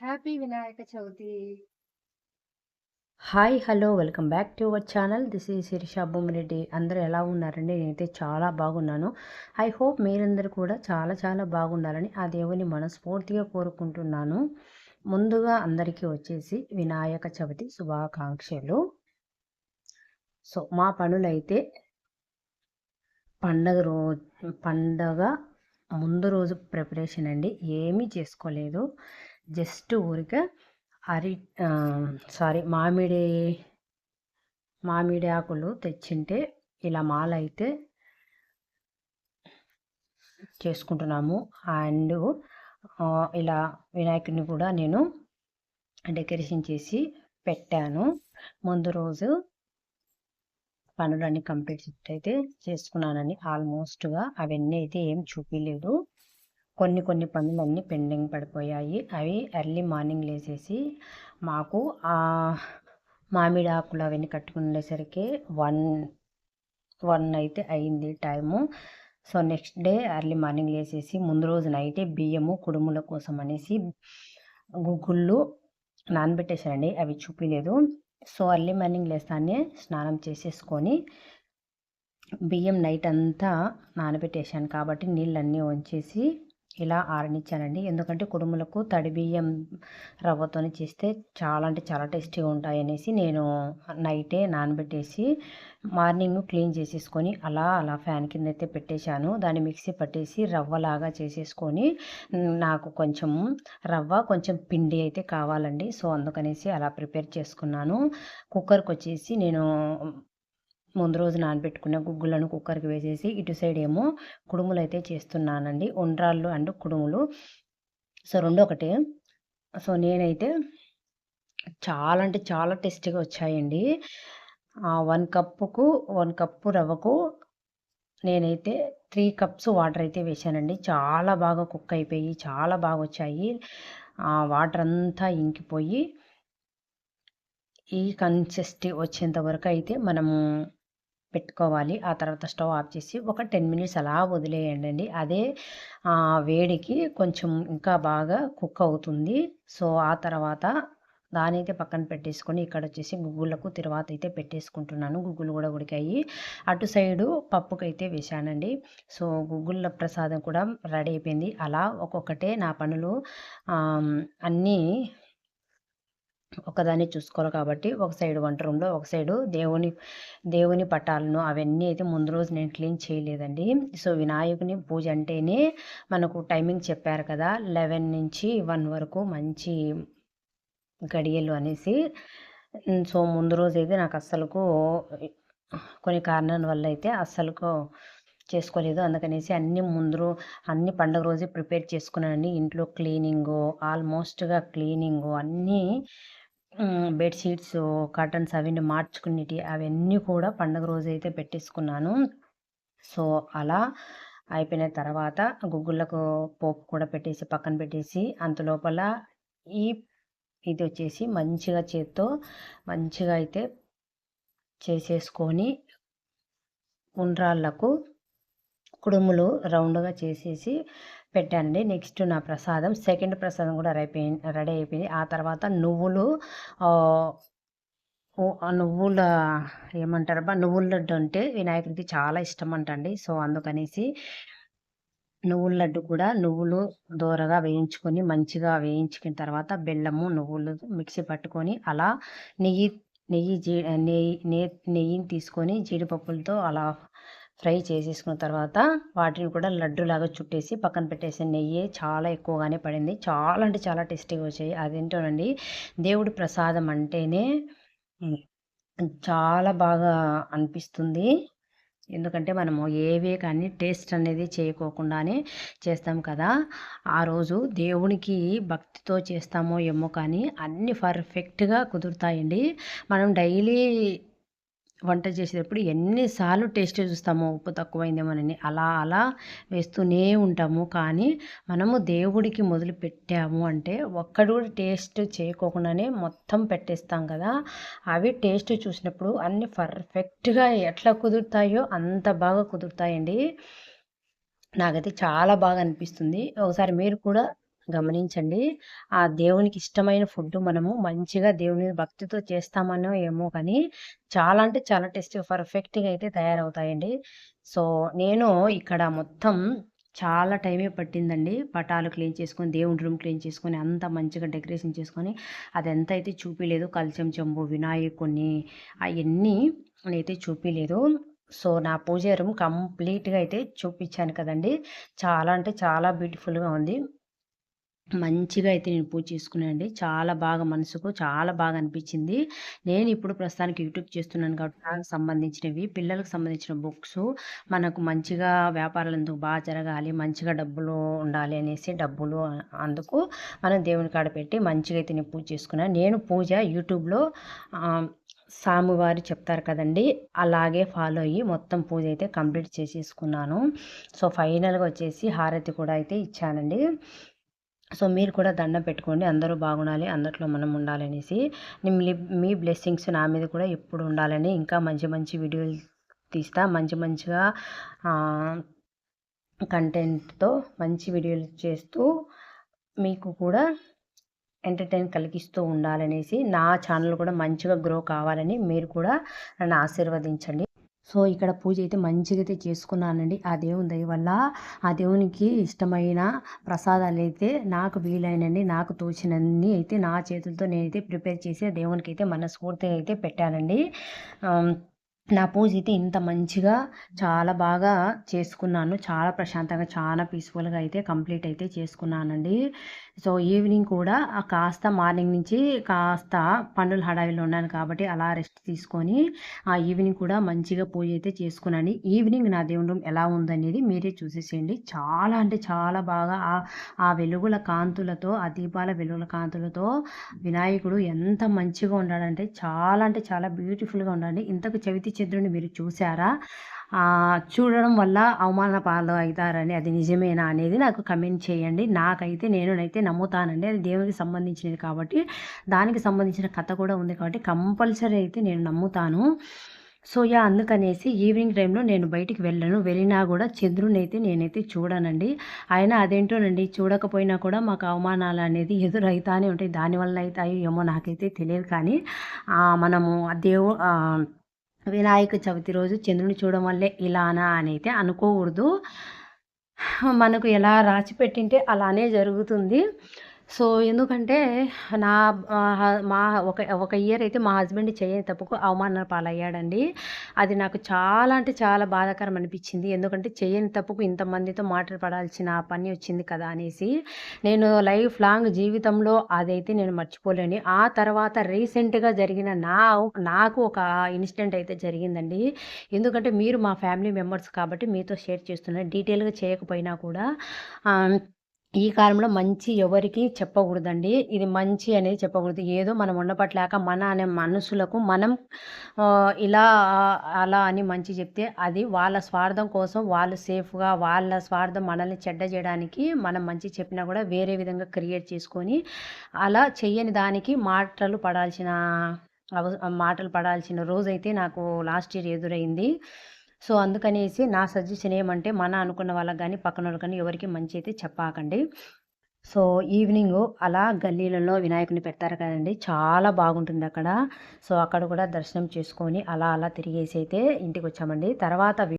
Happy Vinayaka Chavithi. Hi hello welcome back to our channel. This ఈ శిరీష బొమ్మిరెడ్డి అందరూ ఎలా ఉన్నారండి? నేనైతే చాలా బాగున్నాను. ఐ హోప్ మీరందరూ కూడా చాలా చాలా బాగుండాలని ఆ దేవుని మనస్ఫూర్తిగా కోరుకుంటున్నాను. ముందుగా అందరికీ వచ్చేసి వినాయక చవితి శుభాకాంక్షలు. సో మా పనులైతే పండగ రోజు పండగ ముందు రోజు ప్రిపరేషన్ అండి. ఏమీ చేసుకోలేదు. జస్ట్ ఊరికే అరి సారీ మామిడి మామిడి ఆకులు తెచ్చింటే ఇలా మాల అయితే చేసుకుంటున్నాము. అండ్ ఇలా వినాయకుడిని కూడా నేను డెకరేషన్ చేసి పెట్టాను. ముందు రోజు పనులన్నీ కంప్లీట్ అయితే చేసుకున్నానని ఆల్మోస్ట్గా అవన్నీ అయితే ఏం చూపించలేదు కొన్ని కొన్ని పనులన్నీ పెండింగ్ పడిపోయాయి. అవి ఎర్లీ మార్నింగ్ లేచేసి మాకు ఆ మామిడి ఆకులు అవన్నీ కట్టుకునేసరికి వన్ వన్ అయితే అయింది time. So next day early morning లేచేసి ముందు రోజు నైటే బియ్యము కుడుముల కోసం అనేసి గుగ్గుళ్ళు నానబెట్టేశారండి అవి చూపించలేదు సో ఎర్లీ మార్నింగ్ లేస్తానే స్నానం చేసేసుకొని బియ్యం నైట్ అంతా నానబెట్టేశాను. కాబట్టి నీళ్ళన్నీ వంచేసి ఇలా ఆరనిచ్చానండి. ఎందుకంటే కుడుములకు తడి బియ్యం రవ్వతోని చేస్తే చాలా అంటే చాలా టేస్టీగా ఉంటాయి అనేసి నేను నైటే నానబెట్టేసి మార్నింగ్ క్లీన్ చేసేసుకొని అలా అలా ఫ్యాన్ కింద అయితే పెట్టేశాను. దాన్ని మిక్సీ పట్టేసి రవ్వలాగా చేసేసుకొని నాకు కొంచెం రవ్వ కొంచెం పిండి అయితే కావాలండి. సో అందుకనేసి అలా ప్రిపేర్ చేసుకున్నాను. కుక్కర్కి వచ్చేసి నేను ముందు రోజు నానబెట్టుకున్న గుగ్గులను కుక్కర్కి వేసేసి ఇటు సైడ్ ఏమో కుడుములు అయితే చేస్తున్నానండి. ఉండ్రాళ్ళు అండ్ కుడుములు. సో రెండు ఒకటే సో నేనైతే చాలా అంటే చాలా టేస్టీగా వచ్చాయండి. వన్ కప్పుకు వన్ కప్పు రవ్వకు నేనైతే త్రీ కప్స్ వాటర్ అయితే వేసానండి చాలా బాగా కుక్ అయిపోయి చాలా బాగా వచ్చాయి. వాటర్ అంతా ఇంకిపోయి ఈ కన్సిస్టీ వచ్చేంత వరకు అయితే మనము పెట్టుకోవాలి. ఆ తర్వాత స్టవ్ ఆఫ్ చేసి ఒక టెన్ మినిట్స్ అలా వదిలేయండి అదే వేడికి కొంచెం ఇంకా బాగా కుక్ అవుతుంది. సో ఆ తర్వాత దాని అయితే పక్కన పెట్టేసుకొని ఇక్కడ వచ్చేసి గుగ్గులకు తర్వాత అయితే పెట్టేసుకుంటున్నాను. గుగ్గులు కూడా ఉడికాయి. అటు సైడు పప్పుకైతే వేశానండి. సో గుగ్గుల ప్రసాదం కూడా రెడీ అయిపోయింది. అలా ఒక్కొక్కటే నా పనులు అన్నీ ఒకదాన్ని చూసుకోవాలి కాబట్టి ఒక సైడ్ వంట రూమ్లో ఒక సైడు దేవుని దేవుని పటాలను అవన్నీ అయితే ముందు రోజు నేను క్లీన్ చేయలేదండి. సో వినాయకుని పూజ అంటేనే మనకు టైమింగ్ చెప్పారు కదా లెవెన్ నుంచి వన్ వరకు మంచి గడియలు అనేసి. సో ముందు రోజు అయితే నాకు అస్సలకు కొన్ని కారణాల వల్ల అయితే అస్సలకు చేసుకోలేదు. అందుకనేసి అన్ని ముందు అన్ని పండుగ రోజే ప్రిపేర్ చేసుకున్నానండి. ఇంట్లో క్లీనింగు ఆల్మోస్ట్గా క్లీనింగు అన్నీ బెడ్షీట్స్ కర్టన్స్ అవన్నీ మార్చుకునేటి అవన్నీ కూడా పండగ రోజు అయితే పెట్టేసుకున్నాను. సో అలా అయిపోయిన తర్వాత గుగ్గుళ్ళకు పోపు కూడా పెట్టేసి పక్కన పెట్టేసి అంత లోపల ఈ ఇది వచ్చేసి మంచిగా చేత్తో మంచిగా అయితే చేసేసుకొని ఉండ్రాళ్ళకు కుడుములు రౌండ్గా చేసేసి పెట్టండి. నెక్స్ట్ నా ప్రసాదం సెకండ్ ప్రసాదం కూడా రెడీ రెడీ అయిపోయింది. ఆ తర్వాత నువ్వులు నువ్వుల ఏమంటారు బా నువ్వుల లడ్డు అంటే వినాయకుడికి చాలా ఇష్టం అంటండి. సో అందుకనేసి నువ్వుల లడ్డు కూడా నువ్వులు దూరగా వేయించుకొని మంచిగా వేయించుకున్న తర్వాత బెల్లము నువ్వులు మిక్సీ పట్టుకొని అలా నెయ్యి నెయ్యి జీ నెయ్యి నెయ్యిని తీసుకొని జీడిపప్పులతో అలా ఫ్రై చేసేసుకున్న తర్వాత వాటిని కూడా లడ్డూలాగా చుట్టేసి పక్కన పెట్టేసి నెయ్యి చాలా ఎక్కువగానే పడింది. చాలా అంటే చాలా టేస్టీగా వచ్చాయి. అదేంటోనండి దేవుడి ప్రసాదం అంటేనే చాలా బాగా అనిపిస్తుంది. ఎందుకంటే మనము ఏవే కానీ టేస్ట్ అనేది చేయకోకుండానే చేస్తాం కదా. ఆ రోజు దేవునికి భక్తితో చేస్తామో ఏమో కానీ అన్నీ పర్ఫెక్ట్గా కుదురుతాయండి. మనం డైలీ వంట చేసేటప్పుడు ఎన్నిసార్లు టేస్ట్ చూస్తామో ఉప్పు తక్కువైందేమోనని అలా అలా వేస్తూనే ఉంటాము. కానీ మనము దేవుడికి మొదలు పెట్టాము అంటే ఒక్కడు కూడా టేస్ట్ చేయకోకుండానే మొత్తం పెట్టేస్తాం కదా. అవి టేస్ట్ చూసినప్పుడు అన్ని పర్ఫెక్ట్గా ఎట్లా కుదురుతాయో అంత బాగా కుదురుతాయండి. నాకైతే చాలా బాగా అనిపిస్తుంది. ఒకసారి మీరు కూడా గమనించండి. ఆ దేవునికి ఇష్టమైన ఫుడ్ మనము మంచిగా దేవుని భక్తితో చేస్తామనో ఏమో కానీ చాలా అంటే చాలా టేస్టీ పర్ఫెక్ట్గా అయితే తయారవుతాయండి. సో నేను ఇక్కడ మొత్తం చాలా టైమే పట్టిందండి. పటాలు క్లీన్ చేసుకొని దేవుని రూమ్ క్లీన్ చేసుకొని అంత మంచిగా డెకరేషన్ చేసుకొని అది ఎంత అయితే చూపించలేదు కల్చం చెంబు వినాయకుని అవన్నీ నేనైతే చూపించలేదు సో నా పూజ రూమ్ కంప్లీట్గా అయితే చూపించాను కదండి. చాలా అంటే చాలా బ్యూటిఫుల్గా ఉంది. మంచిగా అయితే నేను పూజ చేసుకున్నానండి. చాలా బాగా మనసుకు చాలా బాగా అనిపించింది. నేను ఇప్పుడు ప్రస్తుతానికి యూట్యూబ్ చేస్తున్నాను కాబట్టి నాకు సంబంధించినవి పిల్లలకు సంబంధించిన బుక్స్ మనకు మంచిగా వ్యాపారాలు ఎందుకు బాగా జరగాలి మంచిగా డబ్బులు ఉండాలి అనేసి డబ్బులు అందుకు మనం దేవుని కాడ పెట్టి మంచిగా అయితే నేను పూజ చేసుకున్నాను. నేను పూజ యూట్యూబ్లో స్వామివారు చెప్తారు కదండి అలాగే ఫాలో అయ్యి మొత్తం పూజ అయితే కంప్లీట్ చేసేసుకున్నాను. సో ఫైనల్గా వచ్చేసి హారతి కూడా అయితే ఇచ్చానండి. సో మీరు కూడా దండం పెట్టుకోండి. అందరూ బాగుండాలి అందరిలో మనం ఉండాలనేసి మీ బ్లెస్సింగ్స్ నా మీద కూడా ఎప్పుడు ఉండాలని ఇంకా మంచి మంచి వీడియోలు తీస్తా. మంచి మంచిగా కంటెంట్తో మంచి వీడియోలు చేస్తూ మీకు కూడా ఎంటర్టైన్ కలిగిస్తూ ఉండాలనేసి నా ఛానల్ కూడా మంచిగా గ్రో కావాలని మీరు కూడా నన్ను ఆశీర్వదించండి. సో ఇక్కడ పూజ అయితే మంచిగా అయితే చేసుకున్నానండి. ఆ దేవుని దయ వల్ల ఆ దేవునికి ఇష్టమైన ప్రసాదాలు అయితే నాకు వీలైనండి నాకు తోచినన్ని అయితే నా చేతులతో నేనైతే ప్రిపేర్ చేసి దేవునికి అయితే మనస్ఫూర్తిగా అయితే పెట్టానండి. నా పూజ అయితే ఇంత మంచిగా చాలా బాగా చేసుకున్నాను. చాలా ప్రశాంతంగా చాలా పీస్ఫుల్గా అయితే కంప్లీట్ అయితే చేసుకున్నానండి. సో ఈవినింగ్ కూడా కాస్త మార్నింగ్ నుంచి కాస్త పండుల హడావిలో ఉన్నాను కాబట్టి అలా రెస్ట్ తీసుకొని ఆ ఈవినింగ్ కూడా మంచిగా పూజ అయితే చేసుకున్నాను. ఈవినింగ్ నా దేవుని రూమ్ ఎలా ఉందనేది మీరే చూసేసేయండి. చాలా అంటే చాలా బాగా ఆ వెలుగుల కాంతులతో ఆ దీపాల వెలుగుల కాంతులతో వినాయకుడు ఎంత మంచిగా ఉన్నాడంటే చాలా అంటే చాలా బ్యూటిఫుల్గా ఉండండి ఇంతకు చవితి చంద్రుని మీరు చూసారా చూడడం వల్ల అవమాన పాలు అవుతారని అది నిజమేనా అనేది నాకు కమెంట్ చేయండి. నాకైతే నేనైతే నమ్ముతానండి. అది దేవునికి సంబంధించినది కాబట్టి దానికి సంబంధించిన కథ కూడా ఉంది కాబట్టి కంపల్సరీ అయితే నేను నమ్ముతాను. సో యా అందుకనేసి ఈవినింగ్ టైంలో నేను బయటికి వెళ్ళను. వెళ్ళినా కూడా చంద్రుని అయితే నేనైతే చూడనండి. అయినా అదేంటోనండి చూడకపోయినా కూడా మాకు అవమానాలు అనేది ఎదురైతానే ఉంటాయి. దానివల్ల అయితే ఏమో నాకైతే తెలియదు కానీ మనము దేవు వినాయక చవితి రోజు చంద్రుని చూడడం వల్లే ఇలానా అని అయితే అనుకోకూడదు. మనకు ఎలా రాసి పెట్టింటే అలానే జరుగుతుంది. సో ఎందుకంటే నా మా ఒక ఒక ఇయర్ అయితే మా హస్బెండ్ చేయని తప్పుకు అవమాన పాలయ్యాడండి. అది నాకు చాలా అంటే చాలా బాధాకరం అనిపించింది. ఎందుకంటే చేయని తప్పుకు ఇంతమందితో మాట్లాడాల్సిన పని వచ్చింది కదా అనేసి నేను లైఫ్ లాంగ్ జీవితంలో అదైతే నేను మర్చిపోలేని. ఆ తర్వాత రీసెంట్గా జరిగిన నా నాకు ఒక ఇన్సిడెంట్ అయితే జరిగిందండి. ఎందుకంటే మీరు మా ఫ్యామిలీ మెంబర్స్ కాబట్టి మీతో షేర్ చేస్తున్నాను డీటెయిల్గా చేయకపోయినా కూడా ఈ కాలంలో మంచి ఎవరికి చెప్పకూడదండి. ఇది మంచి అనేది చెప్పకూడదు. ఏదో మనం ఉండపట్లేక మన అనే మనసులకు మనం ఇలా అలా అని మంచి చెప్తే అది వాళ్ళ స్వార్థం కోసం వాళ్ళు సేఫ్గా వాళ్ళ స్వార్థం మనల్ని చెడ్డ చేయడానికి మనం మంచి చెప్పినా కూడా వేరే విధంగా క్రియేట్ చేసుకొని అలా చెయ్యని దానికి మాటలు పడాల్సిన మాటలు పడాల్సిన రోజైతే నాకు లాస్ట్ ఇయర్ ఎదురైంది. సో అందుకనేసి నా సజెషన్ ఏమంటే మన అనుకున్న వాళ్ళకి కానీ పక్కన వాళ్ళకి కానీ ఎవరికి మంచి అయితే చెప్పాకండి. సో ఈవినింగ్ అలా గల్లీలలో వినాయకుని పెడతారు కదండి. చాలా బాగుంటుంది అక్కడ సో అక్కడ కూడా దర్శనం చేసుకొని అలా అలా తిరిగేసి అయితే ఇంటికి వచ్చామండి తర్వాత